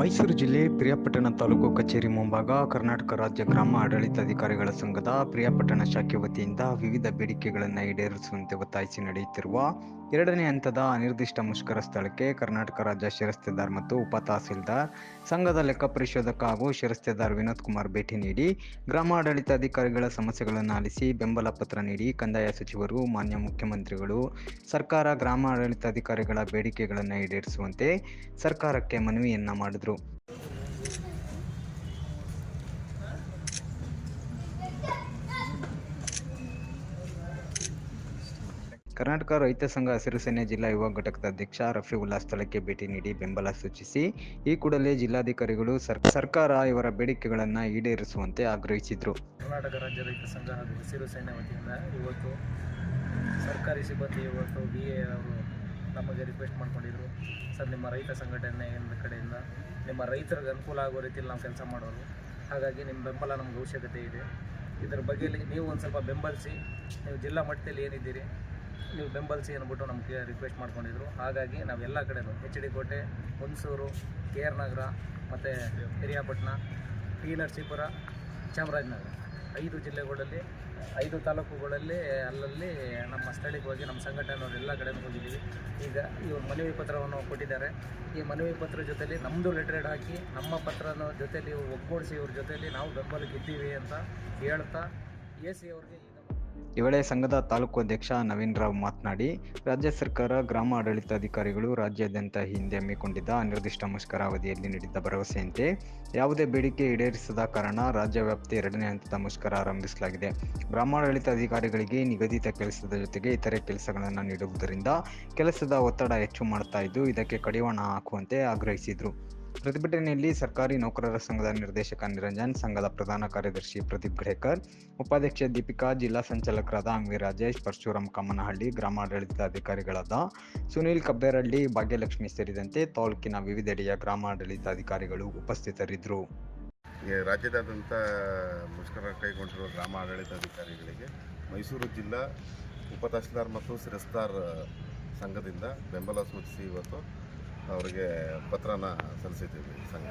ಮೈಸೂರು ಜಿಲ್ಲೆ ಪ್ರಿಯಾಪಟ್ಟಣ ತಾಲೂಕು ಕಚೇರಿ ಮುಂಭಾಗ ಕರ್ನಾಟಕ ರಾಜ್ಯ ಗ್ರಾಮ ಆಡಳಿತಾಧಿಕಾರಿಗಳ ಸಂಘದ ಪ್ರಿಯಾಪಟ್ಟಣ ಶಾಖೆ ವತಿಯಿಂದ ವಿವಿಧ ಬೇಡಿಕೆಗಳನ್ನು ಈಡೇರಿಸುವಂತೆ ಒತ್ತಾಯಿಸಿ ನಡೆಯುತ್ತಿರುವ ಎರಡನೇ ಹಂತದ ಅನಿರ್ದಿಷ್ಟ ಮುಷ್ಕರ ಸ್ಥಳಕ್ಕೆ ಕರ್ನಾಟಕ ರಾಜ್ಯ ಶಿರಸ್ತೆದಾರ್ ಮತ್ತು ಉಪ ತಹಸೀಲ್ದಾರ್ ಸಂಘದ ಲೆಕ್ಕ ಪರಿಶೋಧಕ ಹಾಗೂ ಶಿರಸ್ತೆದಾರ್ ವಿನೋದ್ ಕುಮಾರ್ ಭೇಟಿ ನೀಡಿ ಗ್ರಾಮಾಡಳಿತಾಧಿಕಾರಿಗಳ ಸಮಸ್ಯೆಗಳನ್ನು ಆಲಿಸಿ ಬೆಂಬಲ ಪತ್ರ ನೀಡಿ ಕಂದಾಯ ಸಚಿವರು, ಮಾನ್ಯ ಮುಖ್ಯಮಂತ್ರಿಗಳು, ಸರ್ಕಾರ ಗ್ರಾಮಾಡಳಿತಾಧಿಕಾರಿಗಳ ಬೇಡಿಕೆಗಳನ್ನು ಈಡೇರಿಸುವಂತೆ ಸರ್ಕಾರಕ್ಕೆ ಮನವಿಯನ್ನ ಮಾಡಿದ್ರು. ಕರ್ನಾಟಕ ರೈತ ಸಂಘ ಹಸಿರು ಸೇನೆ ಜಿಲ್ಲಾ ಯುವ ಘಟಕದ ಅಧ್ಯಕ್ಷ ರಫೀವುಲ್ಲಾ ಸ್ಥಳಕ್ಕೆ ಭೇಟಿ ನೀಡಿ ಬೆಂಬಲ ಸೂಚಿಸಿ, ಈ ಕೂಡಲೇ ಜಿಲ್ಲಾಧಿಕಾರಿಗಳು ಸರ್- ಸರ್ಕಾರ ಇವರ ಬೇಡಿಕೆಗಳನ್ನು ಈಡೇರಿಸುವಂತೆ ಆಗ್ರಹಿಸಿದ್ರು. ಕರ್ನಾಟಕ ರಾಜ್ಯ ರೈತ ಸಂಘ ಹಾಗೂ ಹಸಿರು ಸೇನೆ ವತಿಯಿಂದ ಇವತ್ತು ಸರ್ಕಾರಿ ಸಿಬ್ಬಂದಿ ಇವತ್ತು ಬಿ ಎ ಅವರು ನಮಗೆ ರಿಕ್ವೆಸ್ಟ್ ಮಾಡ್ಕೊಂಡಿದ್ರು. ಸರ್, ನಿಮ್ಮ ರೈತ ಸಂಘಟನೆ ಕಡೆಯಿಂದ ನಿಮ್ಮ ರೈತರಿಗೆ ಅನುಕೂಲ ಆಗೋ ರೀತಿಯಲ್ಲಿ ನಾವು ಕೆಲಸ ಮಾಡೋರು. ಹಾಗಾಗಿ ನಿಮ್ಮ ಬೆಂಬಲ ನಮ್ಗೆ ಅವಶ್ಯಕತೆ ಇದೆ. ಇದರ ಬಗ್ಗೆ ನೀವು ಒಂದು ಸ್ವಲ್ಪ ಬೆಂಬಲಿಸಿ, ನೀವು ಜಿಲ್ಲಾ ಮಟ್ಟದಲ್ಲಿ ಏನಿದ್ದೀರಿ ನೀವು ಬೆಂಬಲಿಸಿ ಅಂದ್ಬಿಟ್ಟು ನಮಗೆ ರಿಕ್ವೆಸ್ಟ್ ಮಾಡ್ಕೊಂಡಿದ್ರು. ಹಾಗಾಗಿ ನಾವೆಲ್ಲ ಕಡೆಯೂ ಎಚ್ ಡಿ ಕೋಟೆ, ಹುಣಸೂರು ಕೆ ಆರ್ ನಗರ ಮತ್ತು ಹಿರಿಯಾಪಟ್ಟಣ ಟಿ ನರಸೀಪುರ ಚಾಮರಾಜನಗರ. ಐದು ಜಿಲ್ಲೆಗಳಲ್ಲಿ, ಐದು ತಾಲೂಕುಗಳಲ್ಲಿ, ಅಲ್ಲಲ್ಲಿ ನಮ್ಮ ಸ್ಥಳೀಯವಾಗಿ ನಮ್ಮ ಸಂಘಟನೆಯವರು ಎಲ್ಲ ಕಡೆಯೂ ಹೋಗಿದ್ದೀವಿ. ಈಗ ಇವರು ಮನವಿ ಪತ್ರವನ್ನು ಕೊಟ್ಟಿದ್ದಾರೆ. ಈ ಮನವಿ ಪತ್ರ ಜೊತೆಯಲ್ಲಿ ನಮ್ಮದು ಲೆಟ್ರೇಡ್ ಹಾಕಿ ನಮ್ಮ ಪತ್ರನ ಜೊತೆಯಲ್ಲಿ ಒಗ್ಗೂಡಿಸಿ ಇವ್ರ ಜೊತೆಯಲ್ಲಿ ನಾವು ಬೆಂಬಲಕ್ಕೆ ಇದ್ದೀವಿ ಅಂತ ಹೇಳ್ತಾ ಎ ಸಿ ಅವ್ರಿಗೆ ಈ ವೇಳೆ ಸಂಘದ ತಾಲೂಕು ಅಧ್ಯಕ್ಷ ನವೀನ್ ರಾವ್ ಮಾತನಾಡಿ, ರಾಜ್ಯ ಸರ್ಕಾರ ಗ್ರಾಮ ಆಡಳಿತಾಧಿಕಾರಿಗಳು ರಾಜ್ಯಾದ್ಯಂತ ಹಿಂದೆ ಹಮ್ಮಿಕೊಂಡಿದ್ದ ಅನಿರ್ದಿಷ್ಟ ಮುಷ್ಕರ ಅವಧಿಯಲ್ಲಿ ನೀಡಿದ್ದ ಭರವಸೆಯಂತೆ ಯಾವುದೇ ಬೇಡಿಕೆ ಈಡೇರಿಸದ ಕಾರಣ ರಾಜ್ಯ ವ್ಯಾಪ್ತಿ ಎರಡನೇ ಹಂತದ ಮುಷ್ಕರ ಆರಂಭಿಸಲಾಗಿದೆ. ಗ್ರಾಮಾಡಳಿತಾಧಿಕಾರಿಗಳಿಗೆ ನಿಗದಿತ ಕೆಲಸದ ಜೊತೆಗೆ ಇತರೆ ಕೆಲಸಗಳನ್ನು ನೀಡುವುದರಿಂದ ಕೆಲಸದ ಒತ್ತಡ ಹೆಚ್ಚು ಮಾಡ್ತಾ ಇದ್ದು, ಇದಕ್ಕೆ ಕಡಿವಾಣ ಹಾಕುವಂತೆ ಆಗ್ರಹಿಸಿದರು. ಪ್ರತಿಭಟನೆಯಲ್ಲಿ ಸರ್ಕಾರಿ ನೌಕರರ ಸಂಘದ ನಿರ್ದೇಶಕ ನಿರಂಜನ್, ಸಂಘದ ಪ್ರಧಾನ ಕಾರ್ಯದರ್ಶಿ ಪ್ರದೀಪ್ ಗಡೇಕರ್, ಉಪಾಧ್ಯಕ್ಷೆ ದೀಪಿಕಾ, ಜಿಲ್ಲಾ ಸಂಚಾಲಕರಾದ ಅಂವಿ ರಾಜೇಶ್, ಪರಶುರಾಮ್ ಕಮ್ಮನಹಳ್ಳಿ, ಗ್ರಾಮಾಡಳಿತಾಧಿಕಾರಿಗಳಾದ ಸುನೀಲ್ ಕಬ್ಬೇರಳ್ಳಿ ಭಾಗ್ಯಲಕ್ಷ್ಮಿ ಸೇರಿದಂತೆ ತಾಲೂಕಿನ ವಿವಿಧೆಡೆಯ ಗ್ರಾಮಾಡಳಿತಾಧಿಕಾರಿಗಳು ಉಪಸ್ಥಿತರಿದ್ದರು. ರಾಜ್ಯದಾದ್ಯಂತ ಮುಷ್ಕರ ಕೈಗೊಂಡಿರುವ ಗ್ರಾಮ ಆಡಳಿತಾಧಿಕಾರಿಗಳಿಗೆ ಮೈಸೂರು ಜಿಲ್ಲಾ ಉಪ ತಹಸೀಲ್ದಾರ್ ಮತ್ತು ಸಿರಸ್ತಾರ್ ಸಂಘದಿಂದ ಬೆಂಬಲ ಸೂಚಿಸಿ ಇವತ್ತು ಅವರಿಗೆ ಪತ್ರನ ಸಲ್ಲಿಸಿದ್ದೀವಿ ಸಂಘ